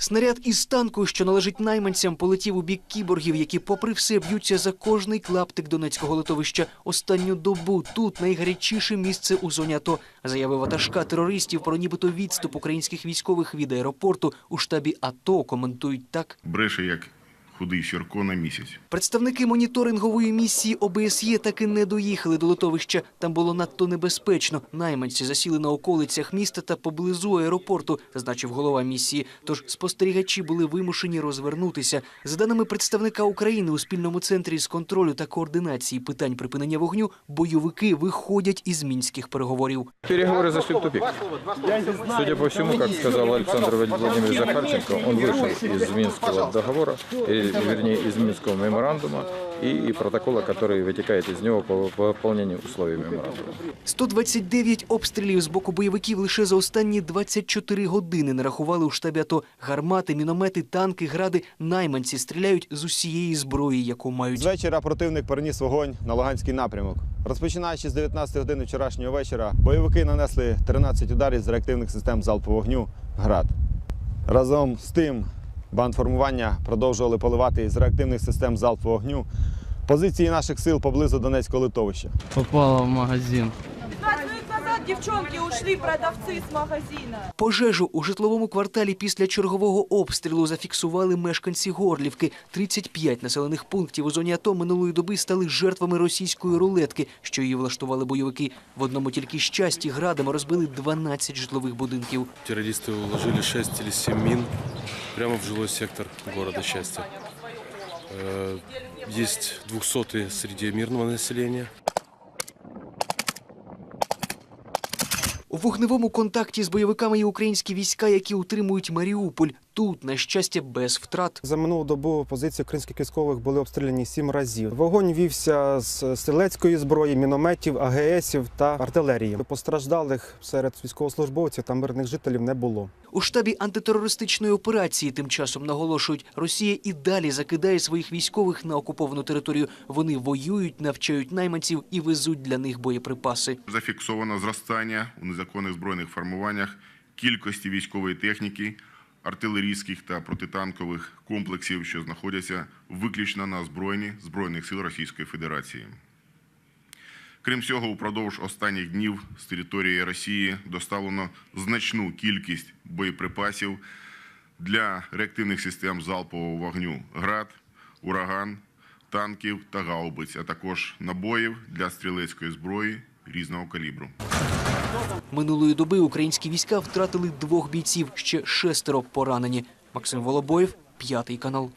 Снаряд із танку, що належить найманцям, полетів у бік кіборгів, які, попри все, б'ються за кожний клаптик Донецького литовища. Останню добу тут найгарячіше місце у зоні АТО. Заявив ватажка терористів про нібито відступ українських військових від аеропорту у штабі АТО. Коментують так. бреше як худий Сірко на місяць. Представники моніторингової місії ОБСЄ таки не доїхали до литовища. Там було надто небезпечно. Найманці засіли на околицях міста та поблизу аеропорту, зазначив голова місії. Тож спостерігачі були вимушені розвернутися. За даними представника України у спільному центрі з контролю та координації питань припинення вогню, бойовики виходять із мінських переговорів. Переговоры зашли в тупик. Судя по всему, как сказал Александр Владимирович Захарченко, он вышел из Минского договора, э, вернее, из Минского меморандума и, и протокола, который вытекает из него по, по выполнению условий меморандума. 129 обстрілів з боку бойовиків лише за останні 24 години нарахували у штабі АТО. Гармати, міномети, танки, гради. Найманці стріляють з усієї зброї, яку мають. З вечора противник переніс вогонь на Луганський напрямок. Розпочинаючи з 19 години вчорашнього вечора, бойовики нанесли 13 ударів з реактивних систем залпового вогню «Град». Разом з тим бандформування продовжували поливати із реактивних систем залпового вогню позиції наших сил поблизу Донецького литовища. попала в магазин 15 минут назад девчонки ушли, продавцы с магазина. Пожежу у житловому кварталі після чергового обстрілу зафіксували мешканці Горлівки. 35 населених пунктів у зоні АТО минулої доби стали жертвами російської рулетки, що її влаштували бойовики. В одному тільки щасті градами розбили 12 житлових будинків. Террористы уложили 6 или 7 мин прямо в жилой сектор города Счастья. Э, Есть двухсотые среди мирного населения. У вогневому контакті з бойовиками є українські війська, які утримують Маріуполь. Тут, на щастя, без втрат. За минулу добу позиції українських військових були обстріляні сім разів. Вогонь вівся з стрілецької зброї, мінометів, АГСів та артилерії. Постраждалих серед військовослужбовців та мирних жителів не було. У штабі антитерористичної операції тим часом наголошують, Росія і далі закидає своїх військових на окуповану територію. Вони воюють, навчають найманців і везуть для них боєприпаси. Зафіксовано зростання у незаконних збройних формуваннях кількості військової техніки, артилерійських та протитанкових комплексів, що знаходяться виключно на озброєнні Збройних сил Російської Федерації. Крім цього, упродовж останніх днів з території Росії доставлено значну кількість боєприпасів для реактивних систем залпового вогню ГРАД, ураган, танків та гаубиць, а також набоїв для стрілецької зброї різного калібру. Минулої доби українські війська втратили двох бійців, ще шестеро поранені. Максим Волобоєв, п'ятий канал.